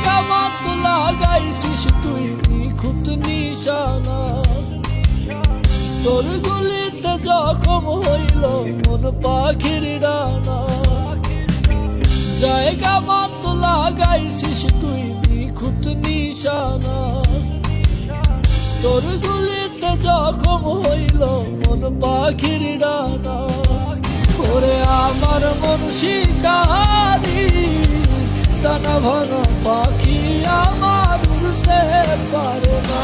জায়গা মত লাগাইছিস তুই নিখুঁত নিশানা। তোর গুলিতে জখম হইল মন পাখির ডানা। জায়গা মত লাগাইছিস তুই নিখুঁত নিশানা। তোর গুলিতে জখম হইল মন পাখির ডানা। ওরে আমার মন শিকারি ডানা ভাঙা পাখি আমার উড়তে পারে না।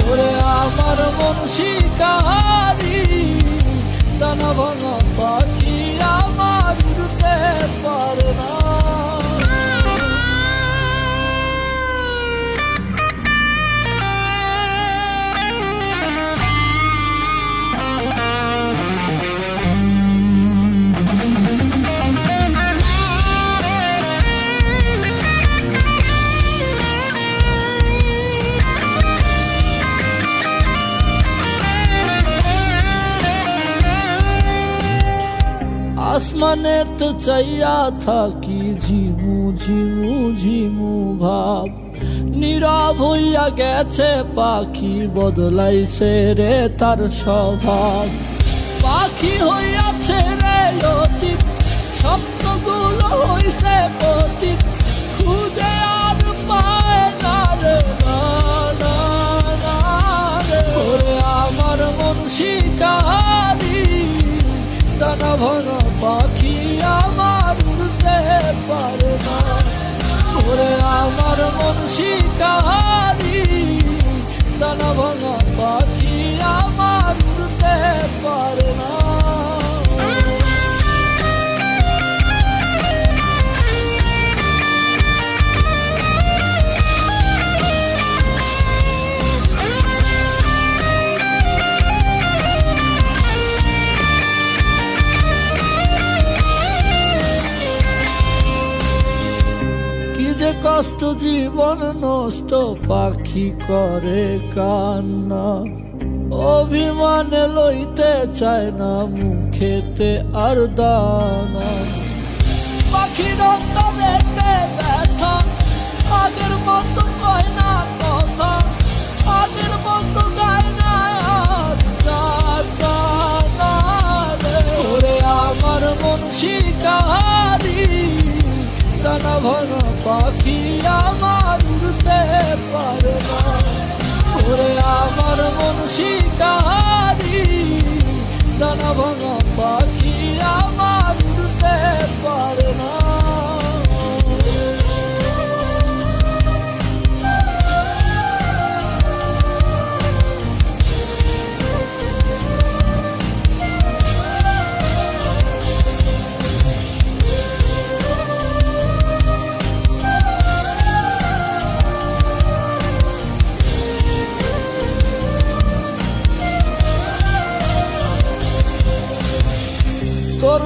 ওরে আমার মন শিকারি ডানা ভাঙা পাখি আমার উড়তে পারে না। আসমানে তো চাইয়া থাকি ঝিমু ঝিমু ঝিমু ভাব। নীরব হইয়া গেছে পাখি, বদলাইছে রে তার স্বভাব। পাখি হইয়াছে রে অতীত স্বপ্নগুলো হইছে পতীত। খুঁজে আর পায় না রে আমার মন শিকারি আমার উড়তে পারে না। ওরে আমার মন শিকারি দানা ভাঙা পাখি আমার উড়তে পারে না। কষ্ট জীবন নষ্ট পাখি করে কান্না। অভিমানে লইতে চায় না, মুখেতে আর দানা। পাখির অন্তরেতে ব্যথা, আগের মতো কয় না কথা, আগের মতো গায় না আমার মন শিকারি। ডানা ভাঙা পাখি আমার উড়তে পারে না। ওরে আমার মন শিকারি ডানা ভাঙা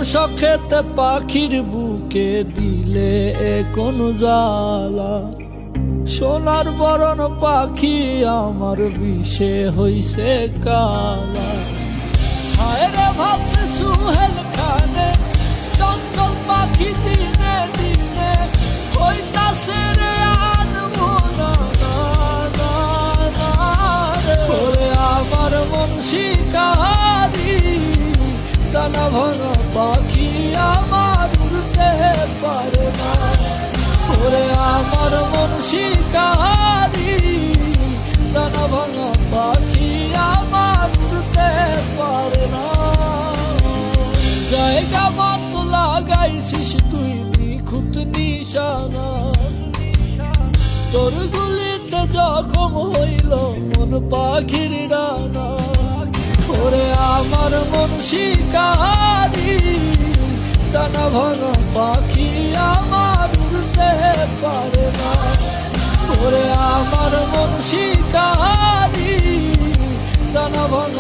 শখেতে পাখির বুকে দিলে কোন জ্বালা সোনার বরণ পাখি আমার বিষে হইছে কালা হায় রে ভাবছে সুহেল খানে চঞ্চল পাখি দিনে দিনে হইতাছে রে আনমনা না না না রে ওরে আমার মন শিকারি ডানা ভাঙা পাখি আমার উড়তে পারে না। ওরে আমার মন শিকারি ডানা ভাঙা পাখি আমার উড়তে পারে না। জায়গা মত লাগাইছিস তুই নিখুঁত নিশানা। তোর গুলিতে জখম হইল মন পাখির ডানা। ওরে আমার মন শিকারি ডানা ভর পাখি আমার উড়তে পারে না। ওরে আমার মন শিকারি ডানা ভর